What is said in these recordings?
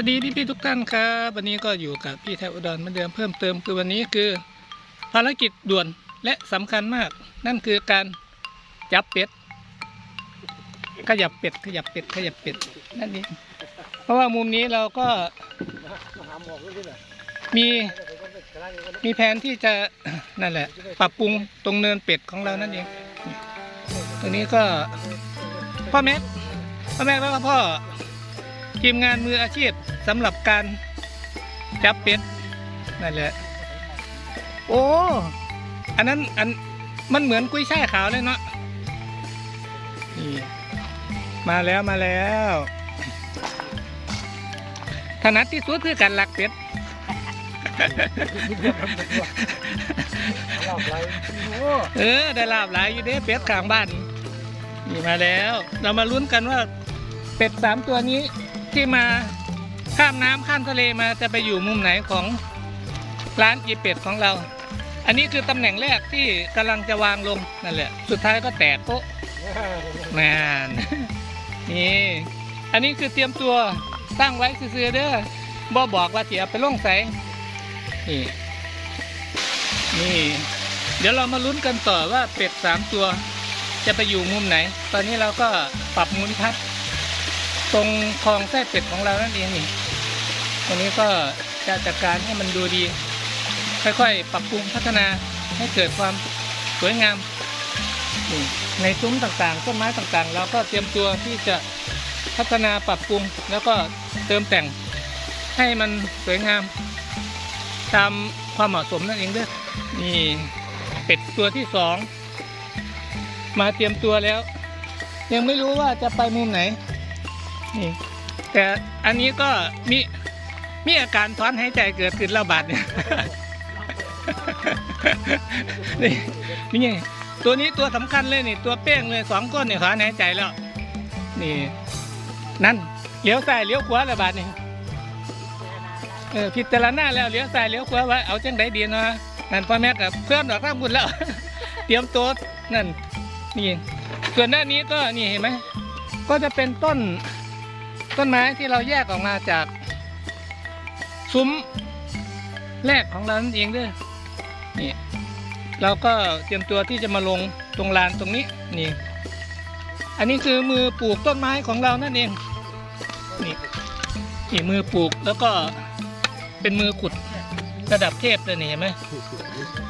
วัสดีพี่ๆทุกท่านครับวันนี้ก็อยู่กับพี่แทวอุดรเหมือนเดิมเพิ่มเติมคือวันนี้คือ ภารกิจด่วนและสำคัญมาก นั่นคือการจับเป็ด ขยับเป็ด ขยับเป็ด ขยับเป็ดนั่นเองเพราะว่ามุมนี้เราก็มีมีแผนที่จะนั่นแหละ ปรับปรุงตรงเนินเป็ดของเรานั่นเองตรงนี้ก็พ่อแม็กพ่อแม็กแล้วก็พ่อ ทีมงานมืออาชีพสำหรับการจับเป็ดนั่นแหละ โอ้ อันนั้นอันมันเหมือนกุ้ยช่ายขาวเลยเนาะนี่มาแล้วมาแล้วถนัดที่สุดคือการหลักเป็ดเออ ได้ลาบหลายอยู่เด้เป็ดขางบ้านนี่มาแล้ว เรามาลุ้นกันว่าเป็ดสามตัวนี้ ที่มาข้ามน้ำข้ามทะเลมาจะไปอยู่มุมไหนของร้านอีเป็ดของเรา อันนี้คือตำแหน่งแรกที่กำลังจะวางลงนั่นแหละ สุดท้ายก็แตกโป๊ะนานนี่ อันนี้คือเตรียมตัวตั้งไว้ซื้อเด้อบ่บอกว่าเสียไปล่งใสนี่นี่ เดี๋ยวเรามาลุ้นกันต่อว่าเป็ดสามตัว จะไปอยู่มุมไหน ตอนนี้เราก็ปรับมุมทัศน์ ตรงคลองไส้เป็ดของเรานั่นเองนี่ตรงนี้ก็จะจัดการให้มันดูดี ค่อยๆ ปรับปรุงพัฒนาให้เกิดความสวยงามนี่ในซุ้มต่างๆต้นไม้ต่างๆ เราก็เตรียมตัวที่จะพัฒนาปรับปรุงแล้วก็เติมแต่งให้มันสวยงาม ตามความเหมาะสมนั่นเองด้อนี่เป็ดตัวที่สองมาเตรียมตัวแล้ว ยังไม่รู้ว่าจะไปมุมไหน นี่แต่อันนี้ก็มีมีอาการถอนหายใจเกิดขึ้นแล้วบาดเนี่ยนี่นี่ไงตัวนี้ตัวสำคัญเลยนี่ ตัวเป้งเลยสองก้นเนี่ยถอนหายใจแล้ว นี่ นั่นเลี้ยวซ้ายเลี้ยวขวาแล้วบาดนี่เออพิจารณาแล้วเลี้ยวซ้ายเลี้ยวขวาว่าเอาจังไดดีเนาะนั่นพ่อแม่กับเพื่อนดอกร่างบุญแล้ว เตรียมตัวนั่นนี่ส่วนด้านี้ก็นี่เห็นไหมก็จะเป็นต้น ต้นไม้ที่เราแยกออกมาจาก ซุ้มแรกของเรานั่นเองด้วยนี่เราก็เตรียมตัวที่จะมาลงตรงลานตรงนี้นี่ อันนี้คือมือปลูกต้นไม้ของเรานั่นเองนี่นี่มือปลูกแล้วก็เป็นมือขุดระดับเทพเลยนี่เห็นไหม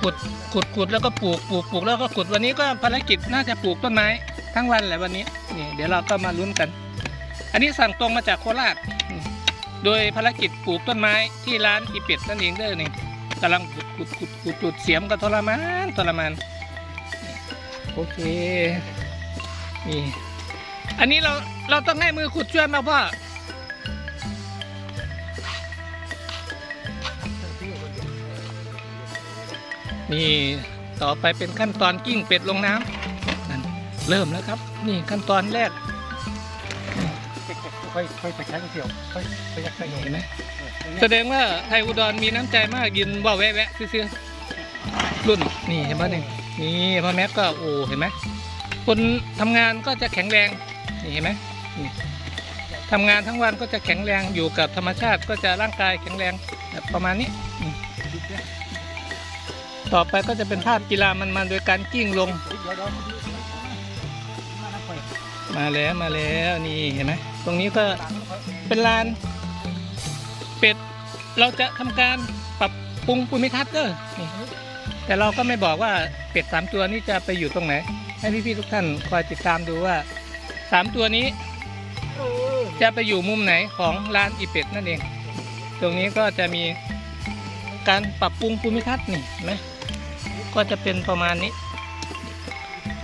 ขุดขุดขุดแล้วก็ปลูกปลูกปลูกแล้วก็ขุดวันนี้ก็ภารกิจน่าจะปลูกต้นไม้ทั้งวันแหละวันนี้นี่เดี๋ยวเราก็มาลุ้นกัน อันนี้สั่งตรงมาจากโคราชโดยภารกิจปลูกต้นไม้ที่ร้านอีเป็ดนั่นเองเด้อนี่กำลังขุดขุดขุดขุดขุดเสียมก็ทรมานทรมานโอเคนี่อันนี้เราเราต้องให้มือขุดช่วยมาพ่อนี่ต่อไปเป็นขั้นตอนกิ้งเป็ดลงน้ำนั่นเริ่มแล้วครับ นี่ขั้นตอนแรก ค่อยค่อยไปใช้เที่ยวค่อยไปยักไปเห็นไหมแสดงว่าไทยอุดรมีน้ำใจมากยินว่าแวะแวะซื้อๆรุ่นนี่เห็นไหมนี่นี่พ่อแม็กก็โอ้เห็นไหมคนทำงานก็จะแข็งแรงนี่เห็นไหมนี่ทำงานทั้งวันก็จะแข็งแรงอยู่กับธรรมชาติก็จะร่างกายแข็งแรงแบบประมาณนี้อืมต่อไปก็จะเป็นภาพกีฬามันๆโดยการกิ้งลง มาแล้วมาแล้วนี่เห็นไหมต รงนี้ก็เป็นลาน เป็ด เราจะทำการปรับปรุงภูมิทัศน์เด้อนี่แต่เราก็ไม่บอกว่าเป็ดสามตัวนี้จะไปอยู่ตรงไหน ให้พี่ๆทุกท่านคอยติดตามดูว่าสามตัวนี้จะไปอยู่มุมไหนของลานอีเป็ดนั่นเอง ตรงนี้ก็จะมีการปรับปรุงภูมิทัศน์นี่ไหมก็จะเป็นประมาณนี้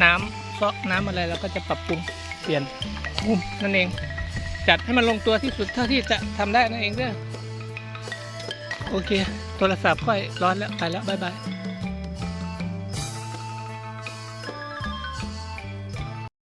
น้ำซอกน้ำอะไรเราก็จะปรับปรุงเปลี่ยนมุมนั่นเอง จัดให้มันลงตัวที่สุดเท่าที่จะทำได้นั่นเองเด้อโอเค โทรศัพท์ค่อยร้อนแล้วไปแล้วบายบาย